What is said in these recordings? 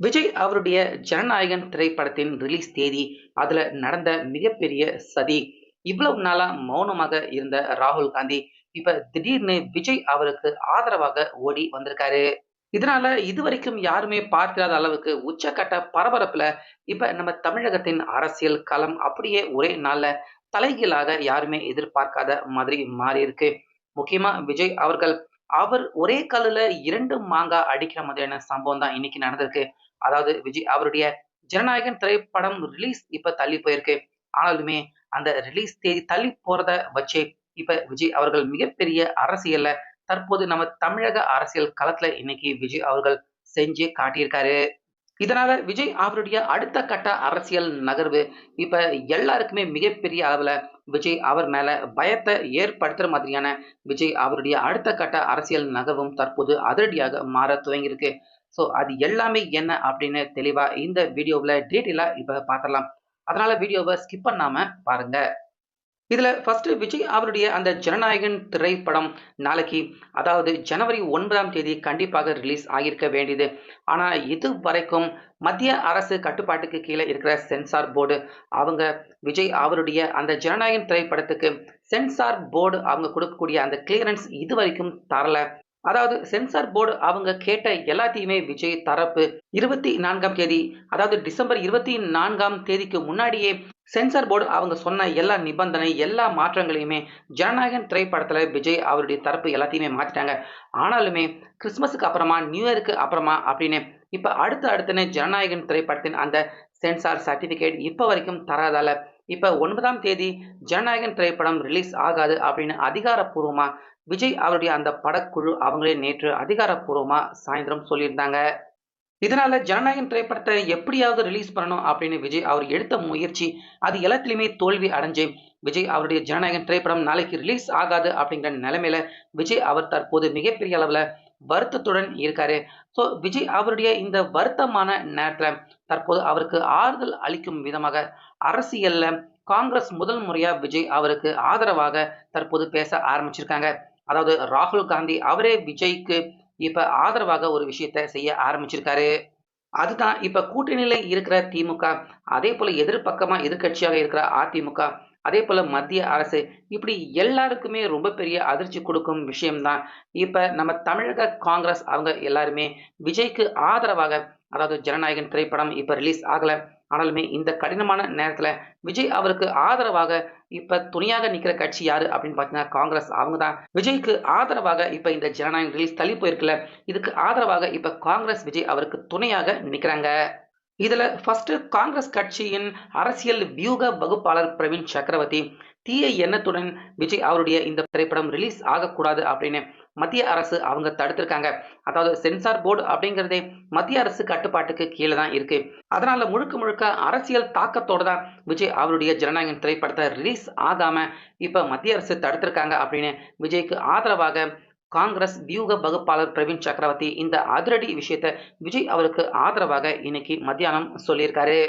விஜய் அவருடைய ஜனநாயகன் திரைப்படத்தின் ரிலீஸ் தேதி அதுல நடந்த மிகப்பெரிய சதி. இவ்வளவு நாளா மௌனமாக இருந்த ராகுல் காந்தி இப்ப திடீர்னு விஜய் அவருக்கு ஆதரவாக ஓடி வந்திருக்காரு. இதனால இதுவரைக்கும் யாருமே பார்க்காத அளவுக்கு உச்சக்கட்ட பரபரப்புல இப்ப நம்ம தமிழகத்தின் அரசியல் களம் அப்படியே ஒரே நாள்ல தலைகீழாக யாருமே எதிர்பார்க்காத மாதிரி மாறி இருக்கு முக்கியமா விஜய் அவர்கள் அவர் ஒரே கல்லுல இரண்டு மாங்காய் அடிக்கிற மாதிரியான சம்பவம் தான் இன்னைக்கு நடந்திருக்கு. அதாவது விஜய் அவருடைய ஜனநாயகன் திரைப்படம் ரிலீஸ் இப்ப தள்ளி போயிருக்கு. ஆனாலுமே அந்த ரிலீஸ் தேதி தள்ளி போறத வச்சு இப்ப விஜய் அவர்கள் மிகப்பெரிய அரசியல்ல தற்போது நம்ம தமிழக அரசியல் களத்துல இன்னைக்கு விஜய் அவர்கள் செஞ்சு காட்டியிருக்காரு. இதனால விஜய் அவருடைய அடுத்த கட்ட அரசியல் நகர்வு இப்ப எல்லாருக்குமே மிகப்பெரிய அளவுல விஜய் அவர் மேல பயத்தை ஏற்படுத்துற மாதிரியான விஜய் அவருடைய அடுத்த கட்ட அரசியல் நகர்வும் தற்போது அதிரடியாக மாற துவங்கியிருக்கு. ஸோ அது எல்லாமே என்ன அப்படின்னு தெளிவாக இந்த வீடியோவில் டீட்டெயிலாக இப்போ பார்த்துடலாம். அதனால் வீடியோவை ஸ்கிப் பண்ணாமல் பாருங்க. இதில் ஃபஸ்ட்டு விஜய் அவருடைய அந்த ஜனநாயகன் திரைப்படம் நாளைக்கு அதாவது ஜனவரி ஒன்பதாம் தேதி கண்டிப்பாக ரிலீஸ் ஆகியிருக்க வேண்டியது. ஆனால் இது வரைக்கும் மத்திய அரசு கட்டுப்பாட்டுக்கு கீழே இருக்கிற சென்சார் போர்டு அவங்க விஜய் அவருடைய அந்த ஜனநாயகன் திரைப்படத்துக்கு சென்சார் போர்டு அவங்க கொடுக்கக்கூடிய அந்த கிளியரன்ஸ் இது வரைக்கும் தரல. அதாவது சென்சார் போர்டு அவங்க கேட்ட எல்லாத்தையுமே விஜய் தரப்பு. இருபத்தி நான்காம் தேதி அதாவது டிசம்பர் இருபத்தி நான்காம் தேதிக்கு முன்னாடியே சென்சார் போர்டு அவங்க சொன்ன எல்லா நிபந்தனை எல்லா மாற்றங்களையுமே ஜனநாயகன் திரைப்படத்தில் விஜய் அவருடைய தரப்பு எல்லாத்தையுமே மாற்றிட்டாங்க ஆனாலுமே கிறிஸ்மஸுக்கு அப்புறமா நியூ இயருக்கு அப்புறமா அப்படின்னு இப்போ அடுத்து அடுத்துன்னு ஜனநாயகன் திரைப்படத்தின் அந்த சென்சார் சர்டிஃபிகேட் இப்போ வரைக்கும் தராதால இப்ப ஒன்பதாம் தேதி ஜனநாயகன் திரைப்படம் ரிலீஸ் ஆகாது அப்படின்னு அதிகாரப்பூர்வமாக விஜய் அவருடைய அந்த படக்குழு அவங்களே நேற்று அதிகாரப்பூர்வமாக சாயந்தரம் சொல்லியிருந்தாங்க. இதனால ஜனநாயகன் திரைப்படத்தை எப்படியாவது ரிலீஸ் பண்ணணும் அப்படின்னு விஜய் அவர் எடுத்த முயற்சி அது எல்லாத்துலயுமே தோல்வி அடைஞ்சு விஜய் அவருடைய ஜனநாயகன் திரைப்படம் நாளைக்கு ரிலீஸ் ஆகாது அப்படிங்கிற நிலைமையில விஜய் அவர் தற்போது மிகப்பெரிய அளவுல வருத்தத்துடன் இருக்காரு. ஸோ விஜய் அவருடைய இந்த வருத்தமான நேரத்தில் தற்போது அவருக்கு ஆறுதல் அளிக்கும் விதமாக அரசியல்ல காங்கிரஸ் முதல் முறையா விஜய் அவருக்கு ஆதரவாக தற்போது பேச ஆரம்பிச்சிருக்காங்க. அதாவது ராகுல் காந்தி அவரே விஜய்க்கு இப்ப ஆதரவாக ஒரு விஷயத்த செய்ய ஆரம்பிச்சிருக்காரு. அதுதான் இப்ப கூட்டணியில இருக்கிற திமுக அதே போல எதிர்பக்கமா எதிர்கட்சியாக இருக்கிற அதிமுக அதே போல மத்திய அரசு இப்படி எல்லாருக்குமே ரொம்ப பெரிய அதிர்ச்சி கொடுக்கும் விஷயம்தான். இப்ப நம்ம தமிழக காங்கிரஸ் அவங்க எல்லாருமே விஜய்க்கு ஆதரவாக அதாவது ஜனநாயகன் திரைப்படம் இப்ப ரிலீஸ் ஆகல. ஆனாலுமே இந்த கடினமான நேரத்துல விஜய் அவருக்கு ஆதரவாக இப்ப துணியாக நிக்கிற கட்சி யாரு அப்படின்னு பாத்தீங்கன்னா காங்கிரஸ் அவங்க தான் விஜய்க்கு ஆதரவாக இப்ப இந்த ஜனநாயகம் ரிலீஸ் தள்ளி போயிருக்குல்ல இதுக்கு ஆதரவாக இப்ப காங்கிரஸ் விஜய் அவருக்கு துணையாக நிக்கிறாங்க. இதில் ஃபர்ஸ்ட் காங்கிரஸ் கட்சியின் அரசியல் வியூக வகுப்பாளர் பிரவீன் சக்கரவர்த்தி தீய எண்ணத்துடன் விஜய் அவருடைய இந்த திரைப்படம் ரிலீஸ் ஆகக்கூடாது அப்படின்னு மத்திய அரசு அவங்க தடுத்திருக்காங்க. அதாவது சென்சார் போர்டு அப்படிங்கிறதே மத்திய அரசு கட்டுப்பாட்டுக்கு கீழே தான் இருக்கு. அதனால முழுக்க முழுக்க அரசியல் தாக்கத்தோடு தான் விஜய் அவருடைய ஜனநாயகம் திரைப்படத்தை ரிலீஸ் ஆகாம இப்ப மத்திய அரசு தடுத்திருக்காங்க அப்படின்னு விஜய்க்கு ஆதரவாக காங்கிரஸ் வியூக வகுப்பாளர் பிரவீன் சக்கரவர்த்தி இந்த அதிரடி விஷயத்தை விஜய் அவருக்கு ஆதரவாக இன்னைக்கு மத்தியானம் சொல்லியிருக்காரு.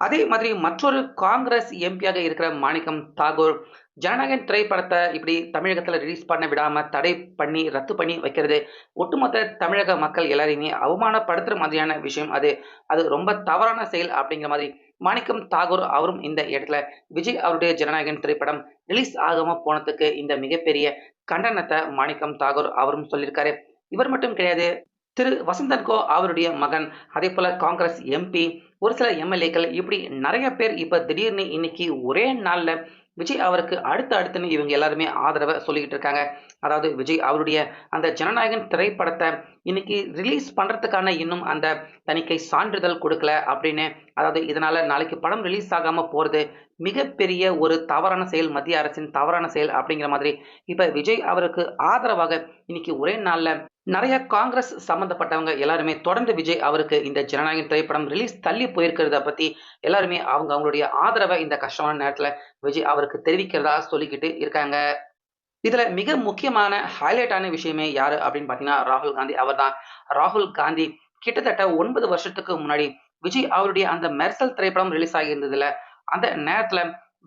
அதே மாதிரி மற்றொரு காங்கிரஸ் எம்பியாக இருக்கிற மாணிக்கம் தாகூர் ஜனநாயகன் திரைப்படத்தை இப்படி தமிழகத்தில் ரிலீஸ் பண்ண விடாமல் தடை பண்ணி ரத்து பண்ணி வைக்கிறது ஒட்டுமொத்த தமிழக மக்கள் எல்லாரையுமே அவமானப்படுத்துகிற மாதிரியான விஷயம் அது. அது ரொம்ப தவறான செயல் அப்படிங்கிற மாதிரி மாணிக்கம் தாகூர் அவரும் இந்த இடத்துல விஜய் அவருடைய ஜனநாயகன் திரைப்படம் ரிலீஸ் ஆகாம போனதுக்கு இந்த மிகப்பெரிய கண்டனத்தை மாணிக்கம் தாகூர் அவரும் சொல்லியிருக்காரு. இவர் மட்டும் கிடையாது திரு வசந்தன்கோ அவருடைய மகன் அதே போல காங்கிரஸ் எம்பி ஒரு சில எம்எல்ஏக்கள் இப்படி நிறைய பேர் இப்ப திடீர்னு இன்னைக்கு ஒரே நாள்ல விஜய் அவருக்கு அடுத்து அடுத்துன்னு இவங்க எல்லாருமே ஆதரவை சொல்லிக்கிட்டு இருக்காங்க. அதாவது விஜய் அவருடைய அந்த ஜனநாயகன் திரைப்படத்தை இன்னைக்கு ரிலீஸ் பண்ணுறதுக்கான இன்னும் அந்த தணிக்கை சான்றிதழ் கொடுக்கல அப்படின்னு அதாவது இதனால் நாளைக்கு படம் ரிலீஸ் ஆகாமல் போகிறது மிகப்பெரிய ஒரு தவறான செயல் மத்திய அரசின் தவறான செயல் அப்படிங்கிற மாதிரி. இப்போ விஜய் அவருக்கு ஆதரவாக இன்னைக்கு ஒரே நாளில் நிறைய காங்கிரஸ் சம்மந்தப்பட்டவங்க எல்லாருமே தொடர்ந்து விஜய் அவருக்கு இந்த ஜனநாயகன் திரைப்படம் ரிலீஸ் தள்ளி போயிருக்கிறத பற்றி எல்லாருமே அவங்க அவங்களுடைய ஆதரவை இந்த கஷ்டமான நேரத்தில் விஜய் அவருக்கு தெரிவிக்கிறதா சொல்லிக்கிட்டு இருக்காங்க. இதில் மிக முக்கியமான ஹைலைட்டான விஷயமே யாரு அப்படின்னு பார்த்தீங்கன்னா ராகுல் காந்தி அவர் தான் ராகுல் காந்தி கிட்டத்தட்ட ஒன்பது வருஷத்துக்கு முன்னாடி விஜய் அவருடைய அந்த மெர்சல் திரைப்படம் ரிலீஸ் ஆகியிருந்ததுல அந்த நேரத்துல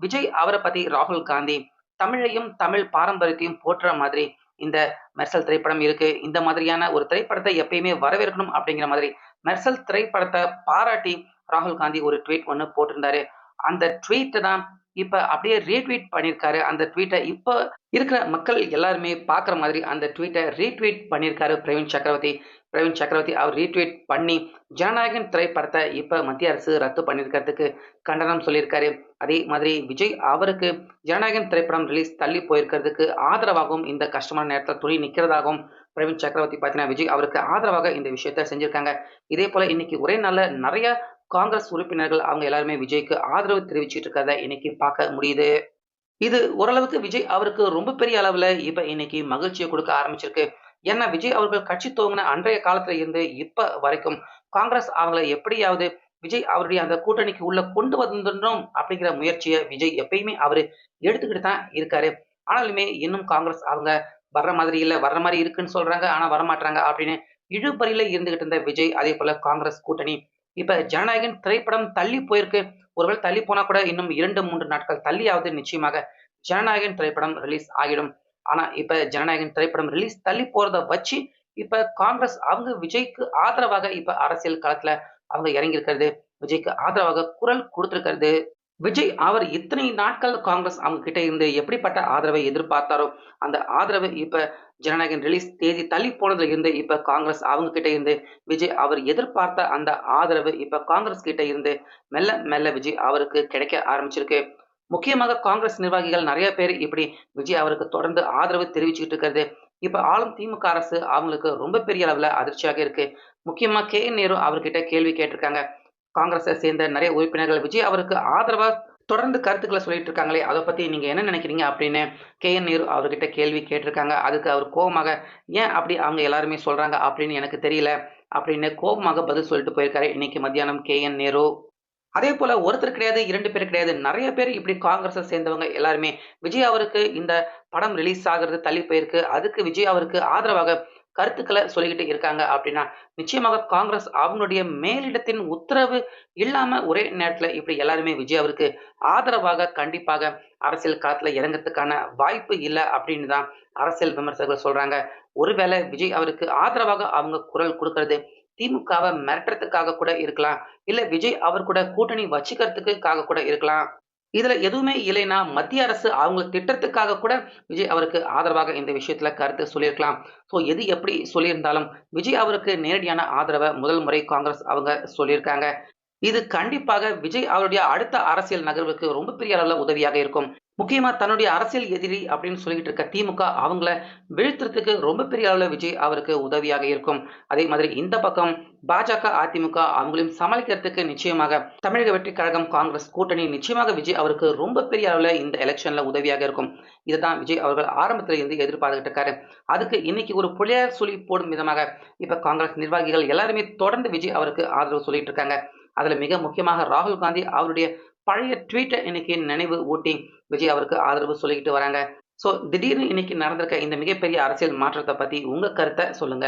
விஜய் அவரை பத்தி ராகுல் காந்தி தமிழையும் தமிழ் பாரம்பரியத்தையும் போற்றுற மாதிரி இந்த மெர்சல் திரைப்படம் இருக்கு. இந்த மாதிரியான ஒரு திரைப்படத்தை எப்பயுமே வரவேற்கணும் அப்படிங்கிற மாதிரி மெர்சல் திரைப்படத்தை பாராட்டி ராகுல் காந்தி ஒரு ட்வீட் ஒன்று போட்டிருந்தாரு. அந்த ட்வீட்டை தான் இப்போ அப்படியே ரீட்வீட் பண்ணியிருக்காரு அந்த ட்வீட்டை இப்போ இருக்கிற மக்கள் எல்லாருமே பார்க்குற மாதிரி அந்த ட்வீட்டை ரீட்வீட் பண்ணியிருக்காரு பிரவீன் சக்கரவர்த்தி. பிரவீன் சக்கரவர்த்தி அவர் ரீட்வீட் பண்ணி ஜனநாயகன் திரைப்படத்தை இப்போ மத்திய அரசு ரத்து பண்ணியிருக்கிறதுக்கு கண்டனம் சொல்லியிருக்காரு. அதே மாதிரி விஜய் அவருக்கு ஜனநாயகன் திரைப்படம் ரிலீஸ் தள்ளி போயிருக்கிறதுக்கு ஆதரவாகவும் இந்த கஷ்டமான நேரத்தில் துணி நிற்கிறதாகவும் பிரவீன் சக்கரவர்த்தி பார்த்தீங்கன்னா விஜய் அவருக்கு ஆதரவாக இந்த விஷயத்த செஞ்சுருக்காங்க. இதே போல் இன்னைக்கு ஒரே நாளில் நிறைய காங்கிரஸ் உறுப்பினர்கள் அவங்க எல்லாருமே விஜய்க்கு ஆதரவு தெரிவிச்சிட்டு இருக்கிறத இன்னைக்கு பார்க்க முடியுது. இது ஓரளவுக்கு விஜய் அவருக்கு ரொம்ப பெரிய அளவுல இப்ப இன்னைக்கு மகிழ்ச்சியை கொடுக்க ஆரம்பிச்சிருக்கு. ஏன்னா விஜய் அவர்கள் கட்சி துவங்கின அன்றைய காலத்துல இருந்து இப்ப வரைக்கும் காங்கிரஸ் அவங்கள எப்படியாவது விஜய் அவருடைய அந்த கூட்டணிக்கு உள்ள கொண்டு வந்துடணும் அப்படிங்கிற முயற்சியை விஜய் எப்பயுமே அவரு எடுத்துக்கிட்டு தான் இருக்காரு. ஆனாலுமே இன்னும் காங்கிரஸ் அவங்க வர்ற மாதிரி இல்லை வர்ற மாதிரி இருக்குன்னு சொல்றாங்க ஆனா வரமாட்டாங்க அப்படின்னு இழுபறியில இருந்துகிட்டு இருந்த விஜய் அதே போல காங்கிரஸ் கூட்டணி இப்போ ஜனநாயகன் திரைப்படம் தள்ளி போயிருக்கு. ஒருவேளை தள்ளி போனா கூட இன்னும் இரண்டு மூன்று நாட்கள் தள்ளியாவது நிச்சயமாக ஜனநாயகன் திரைப்படம் ரிலீஸ் ஆகிடும். ஆனா இப்ப ஜனநாயகன் திரைப்படம் ரிலீஸ் தள்ளி போறத வச்சு இப்ப காங்கிரஸ் அவங்க விஜய்க்கு ஆதரவாக இப்ப அரசியல் களத்துல அவங்க இறங்கியிருக்கிறது. விஜய்க்கு ஆதரவாக குரல் கொடுத்திருக்கிறது. விஜய் அவர் இத்தனை நாட்கள் காங்கிரஸ் அவங்க கிட்ட இருந்து எப்படிப்பட்ட ஆதரவை எதிர்பார்த்தாரோ அந்த ஆதரவு இப்ப ஜனநாயகன் ரிலீஸ் தேதி தள்ளி போனதுல இருந்து இப்ப காங்கிரஸ் அவங்க கிட்ட இருந்து விஜய் அவர் எதிர்பார்த்த அந்த ஆதரவு இப்ப காங்கிரஸ் கிட்ட இருந்து மெல்ல மெல்ல விஜய் அவருக்கு கிடைக்க ஆரம்பிச்சிருக்கு. முக்கியமாக காங்கிரஸ் நிர்வாகிகள் நிறைய பேர் இப்படி விஜய் அவருக்கு தொடர்ந்து ஆதரவு தெரிவிச்சுக்கிட்டு இருக்கிறது. இப்ப ஆளும் திமுக அரசு அவங்களுக்கு ரொம்ப பெரிய அளவுல அதிர்ச்சியாக இருக்கு. முக்கியமா கே நேரு அவர்கிட்ட கேள்வி கேட்டிருக்காங்க. காங்கிரஸை சேர்ந்த நிறைய உறுப்பினர்கள் விஜய் அவருக்கு ஆதரவாக தொடர்ந்து கருத்துக்களை சொல்லிட்டு இருக்காங்களே அதை பற்றி நீங்கள் என்ன நினைக்கிறீங்க அப்படின்னு கே என் நேரு அவர்கிட்ட கேள்வி கேட்டிருக்காங்க. அதுக்கு அவர் கோபமாக ஏன் அப்படி அவங்க எல்லாருமே சொல்கிறாங்க அப்படின்னு எனக்கு தெரியல அப்படின்னு கோபமாக பதில் சொல்லிட்டு போயிருக்காரு இன்னைக்கு மத்தியானம் கே என் நேரு. அதே போல ஒருத்தர் கிடையாது இரண்டு பேர் கிடையாது நிறைய பேர் இப்படி காங்கிரஸை சேர்ந்தவங்க எல்லாருமே. விஜய் அவருக்கு இந்த படம் ரிலீஸ் ஆகிறது தள்ளி போயிருக்கு. அதுக்கு விஜய் அவருக்கு ஆதரவாக கருத்துக்களை சொல்லிக்கிட்டு இருக்காங்க அப்படின்னா நிச்சயமாக காங்கிரஸ் அவங்களுடைய மேலிடத்தின் உத்தரவு இல்லாம ஒரே நேரத்துல இப்படி எல்லாருமே விஜய் அவருக்கு ஆதரவாக கண்டிப்பாக அரசியல் களத்துல இறங்கறதுக்கான வாய்ப்பு இல்லை அப்படின்னு தான் அரசியல் விமர்சகர்கள் சொல்றாங்க. ஒருவேளை விஜய் அவருக்கு ஆதரவாக அவங்க குரல் கொடுக்கறது திமுகவை மிரட்டுறதுக்காக கூட இருக்கலாம் இல்ல விஜய் அவர் கூட கூட்டணி வச்சுக்கிறதுக்காக கூட இருக்கலாம். இதுல எதுவுமே இல்லைன்னா மத்திய அரசு அவங்க திட்டத்துக்காக கூட விஜய் அவருக்கு ஆதரவாக இந்த விஷயத்துல கருத்து சொல்லியிருக்கலாம். ஸோ எது எப்படி சொல்லியிருந்தாலும் விஜய் அவருக்கு நேரடியான ஆதரவை முதல் முறை காங்கிரஸ் அவங்க சொல்லியிருக்காங்க. இது கண்டிப்பாக விஜய் அவருடைய அடுத்த அரசியல் நகர்வுக்கு ரொம்ப பெரிய அளவில் உதவியாக இருக்கும். முக்கியமா தன்னுடைய அரசியல் எதிரி அப்படின்னு சொல்லிட்டு இருக்க திமுக அவங்கள வீழ்த்துறதுக்கு ரொம்ப பெரிய அளவுல விஜய் அவருக்கு உதவியாக இருக்கும். அதே மாதிரி இந்த பக்கம் பாஜக அதிமுக அவங்களையும் சமாளிக்கிறதுக்கு நிச்சயமாக தமிழக வெற்றி கழகம் காங்கிரஸ் கூட்டணி நிச்சயமாக விஜய் அவருக்கு ரொம்ப பெரிய அளவுல இந்த எலெக்ஷன்ல உதவியாக இருக்கும். இதுதான் விஜய் அவர்கள் ஆரம்பத்துல இருந்து எதிர்பார்த்துக்கிட்டு இருக்காரு. அதுக்கு இன்னைக்கு ஒரு புள்ளையார் சொல்லி போடும் விதமாக இப்ப காங்கிரஸ் நிர்வாகிகள் எல்லாருமே தொடர்ந்து விஜய் அவருக்கு ஆதரவு சொல்லிட்டு இருக்காங்க. அதுல மிக முக்கியமாக ராகுல் காந்தி அவருடைய பழைய ட்வீட்டை இன்னைக்கு நினைவு ஊட்டி விஜய் அவருக்கு ஆதரவு சொல்லிக்கிட்டு வராங்க. ஸோ திடீர்னு இன்னைக்கு நடந்திருக்க இந்த மிகப்பெரிய அரசியல் மாற்றத்தை பத்தி உங்க கருத்தை சொல்லுங்க.